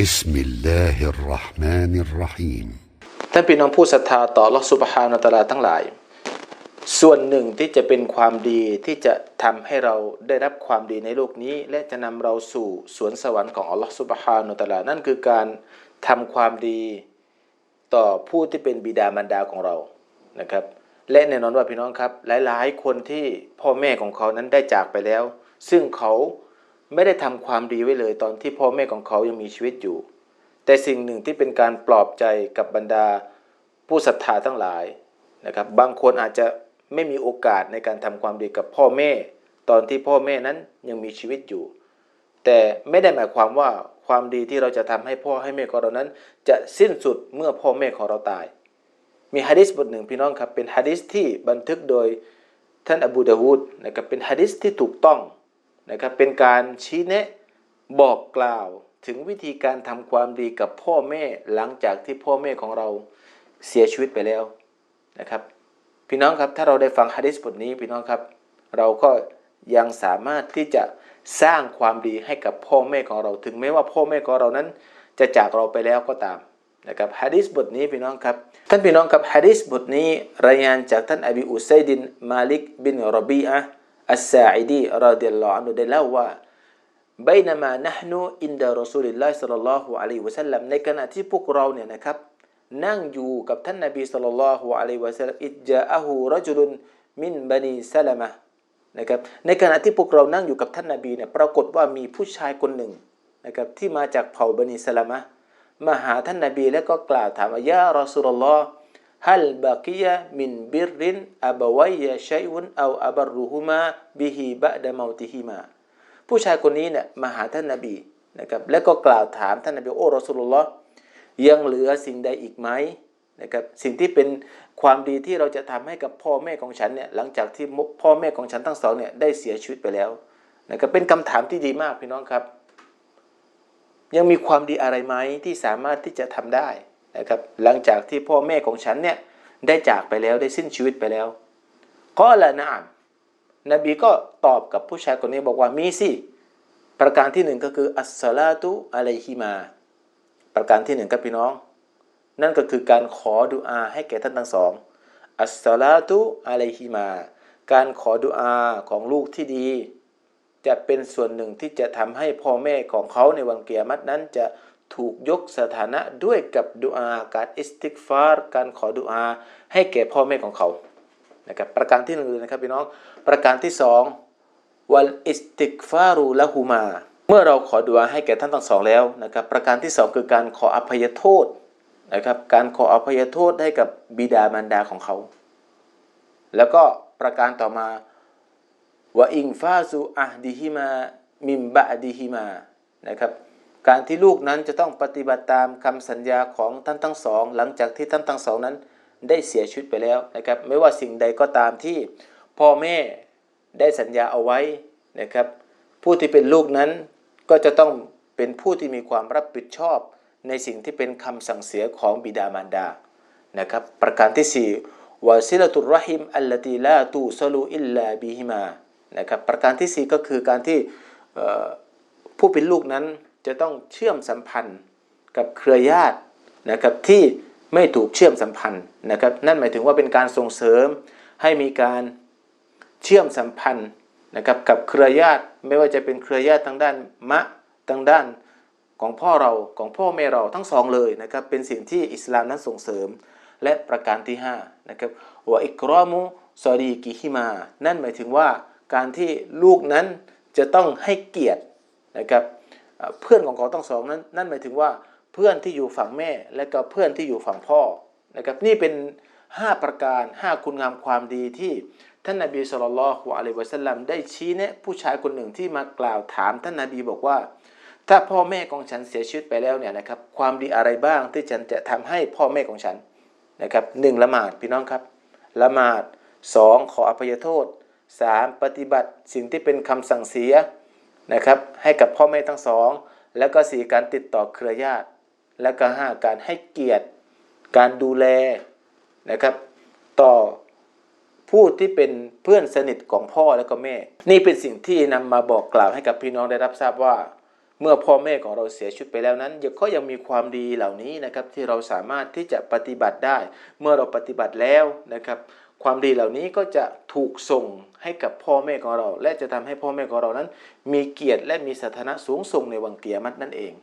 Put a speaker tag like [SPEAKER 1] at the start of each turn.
[SPEAKER 1] بسم الله الرحمن الرحيم
[SPEAKER 2] ท่านพี่น้องผู้ศรัทธาต่อลอสุบฮานาตะลาทั้งหลาย ส่วนหนึ่งที่จะเป็นความดีที่จะทำให้เราได้รับความดีในโลกนี้ และจะนำเราสู่สวนสวรรค์ของอัลลอฮฺสุบฮานาตะลานั่นคือการทำความดีต่อผู้ที่เป็นบิดามารดาของเรานะครับ และแน่นอนว่าพี่น้องครับ หลายๆ คนที่พ่อแม่ของเขานั้นได้จากไปแล้ว ซึ่งเขา ไม่ได้ทำความดีไว้เลยตอนที่พ่อแม่ของเขายังมีชีวิตอยู่ แต่สิ่งหนึ่งที่เป็นการปลอบใจกับบรรดาผู้ศรัทธาทั้งหลายนะครับ บางคนอาจจะไม่มีโอกาสในการทำความดีกับพ่อแม่ ตอนที่พ่อแม่นั้นยังมีชีวิตอยู่ แต่ไม่ได้หมายความว่าความดีที่เราจะทำให้พ่อให้แม่ของเรานั้น จะสิ้นสุดเมื่อพ่อแม่ของเราตาย มีฮะดิษบทหนึ่งพี่น้องครับเป็นฮะดิษที่บันทึกโดยท่านอบูดาวูดนะครับเป็นฮะดิษที่ถูกต้อง นะครับเป็นการชี้แนะบอกกล่าวถึงวิธีการทำความดีกับพ่อแม่หลังจากที่พ่อแม่ของเราเสียชีวิตไปแล้วนะครับ พี่น้องครับถ้าเราได้ฟังฮะดิษบทนี้พี่น้องครับ เราก็ยังสามารถที่จะสร้างความดีให้กับพ่อแม่ของเรา ถึงแม้ว่าพ่อแม่ของเรานั้น จะจากเราไปแล้วก็ตามนะครับฮะดิษบทนี้พี่น้องครับท่านพี่น้องครับฮะดิษบทนี้รายงานจากท่านอบีอุซัยดินมาลิกบินรบีอะ อัสซาอิดีรอดิยัลลอฮ์อันุได้เล่าว่าบนมานะฮนูอินดารอซูลิลลาฮิสัลลัลลอฮุอะลัยฮิวะสัลลัมในขณะที่พวกเราเนี่ยนะครับนั่งอยู่กับท่านนบีสัลลัลลอฮุอะลัยฮิวะสัลลัมอิจาอะฮูรจุลุนมินบันีซาลามะนะครับในขณะที่พวกเรานั่งอยู่กับท่านนบีเนี่ยปรากฏว่ามีผู้ชายคนหนึ่งนะครับที่มาจากเผ่าบันีซาลามะมาหาท่านนบีแล้วก็กล่าวถามว่ายารอซูลลอฮ์ ฮัลบากียะมินบิรินอับวัยยะชัยุนเอาอับรุฮุมาบิฮิบะดะมาติฮิมาผู้ชายคนนี้เนี่ยมาหาท่านนาบีนะครับแล้วก็กล่าวถามท่านนาบีโอ้รอสูลุลลอฮ์ยังเหลือสิ่งใดอีกไหมนะครับสิ่งที่เป็นความดีที่เราจะทำให้กับพ่อแม่ของฉันเนี่ยหลังจากที่พ่อแม่ของฉันทั้งสองเนี่ยได้เสียชีวิตไปแล้วนะครับเป็นคำถามที่ดีมากพี่น้องครับ ยังมีความดีอะไรไหมที่สามารถที่จะทำได้ นะครับหลังจากที่พ่อแม่ของฉันเนี่ยได้จากไปแล้วได้สิ้นชีวิตไปแล้วก็ละนามนบีก็ตอบกับผู้ชายคนนี้บอกว่ามีสิประการที่หนึ่งก็คืออัสสลาตุอะลัยฮิมา ประการที่หนึ่งครับพี่น้อง นั่นก็คือการขอดุอาให้แก่ท่านทั้งสองอัสสลาตุอะลัยฮิมา การขอดุอาของลูกที่ดี จะเป็นส่วนหนึ่งที่จะทำให้พ่อแม่ของเขาในวันเกียรตินั้นจะ ถูกยกสถานะด้วยกับดุอาการอิสติกฟาร์การขอดุอาให้แก่พ่อแม่ของเขานะครับประการที่หนึ่งเลยนะครับพี่น้องประการที่สองวัลอิสติกฟารูละหูมา เมื่อเราขอดุอาให้แก่ท่านทั้งสองแล้วนะครับประการที่สองคือการขออภัยโทษนะครับการขออภัยโทษให้กับบิดามารดาของเขา แล้วก็ประการต่อมาวะอิงฟาซูอะดิฮิมามิมบะดิฮิมานะครับ การที่ลูกนั้นจะต้องปฏิบัติตามคำสัญญาของท่านทั้งสอง หลังจากที่ท่านทั้งสองนั้นได้เสียชีวิตไปแล้วนะครับ ไม่ว่าสิ่งใดก็ตามที่พ่อแม่ได้สัญญาเอาไว้นะครับ ผู้ที่เป็นลูกนั้นก็จะต้องเป็นผู้ที่มีความรับผิดชอบในสิ่งที่เป็นคำสั่งเสียของบิดามารดานะครับ ประการที่สี่วาซิลตุรหิมอัลลตีลาตูซลูอิลลาบิฮิมานะครับประการที่สี่ก็คือการที่ผู้เป็นลูกนั้น จะต้องเชื่อมสัมพันธ์กับเครือญาตินะครับที่ไม่ถูกเชื่อมสัมพันธ์นะครับ นั่นหมายถึงว่าเป็นการส่งเสริมให้มีการเชื่อมสัมพันธ์นะครับกับเครือญาติไม่ว่าจะเป็นเครือญาติทางด้านมะทางด้านของพ่อเราของพ่อแม่เราทั้งสองเลยนะครับเป็นสิ่งที่อิสลามนั้นส่งเสริมและประการที่5นะครับวะอิกรอมุซอดีกิฮิมา นั่นหมายถึงว่าการที่ลูกนั้นจะต้องให้เกียรตินะครับ เพื่อนของเขาทั้งสองนั้นนั่นหมายถึงว่าเพื่อนที่อยู่ฝั่งแม่และก็เพื่อนที่อยู่ฝั่งพ่อนะครับนี่เป็น 5 ประการ 5 คุณงามความดีที่ท่านนาบีสุลต่านละฮ์อะลัยวะสัลลัมได้ชี้แนะผู้ชายคนหนึ่งที่มากล่าวถามท่านนาบีบอกว่า ถ้าพ่อแม่ของฉันเสียชีวิตไปแล้วเนี่ยนะครับความดีอะไรบ้างที่ฉันจะทำให้พ่อแม่ของฉันนะครับหนึ่งละหมาดพี่น้องครับละหมาด 2. ขออภัยโทษ 3. ปฏิบัติสิ่งที่เป็นคำสั่งเสีย นะครับให้กับพ่อแม่ทั้งสอง แล้วก็สี่การติดต่อเครือญาติ แล้วก็ห้าการให้เกียรติ การดูแลนะครับต่อผู้ที่เป็นเพื่อนสนิทของพ่อและก็แม่ นี่เป็นสิ่งที่นำมาบอกกล่าวให้กับพี่น้องได้รับทราบว่า เมื่อพ่อแม่ของเราเสียชีวิตไปแล้วนั้นยังก็ยังมีความดีเหล่านี้นะครับที่เราสามารถที่จะปฏิบัติได้ เมื่อเราปฏิบัติแล้วนะครับ ความดีเหล่านี้ก็จะถูกส่งให้กับพ่อแม่ของเรา และจะทำให้พ่อแม่ของเรานั้น มีเกียรติและมีสถานะสูงส่งในวังเกียรตินั่นเอง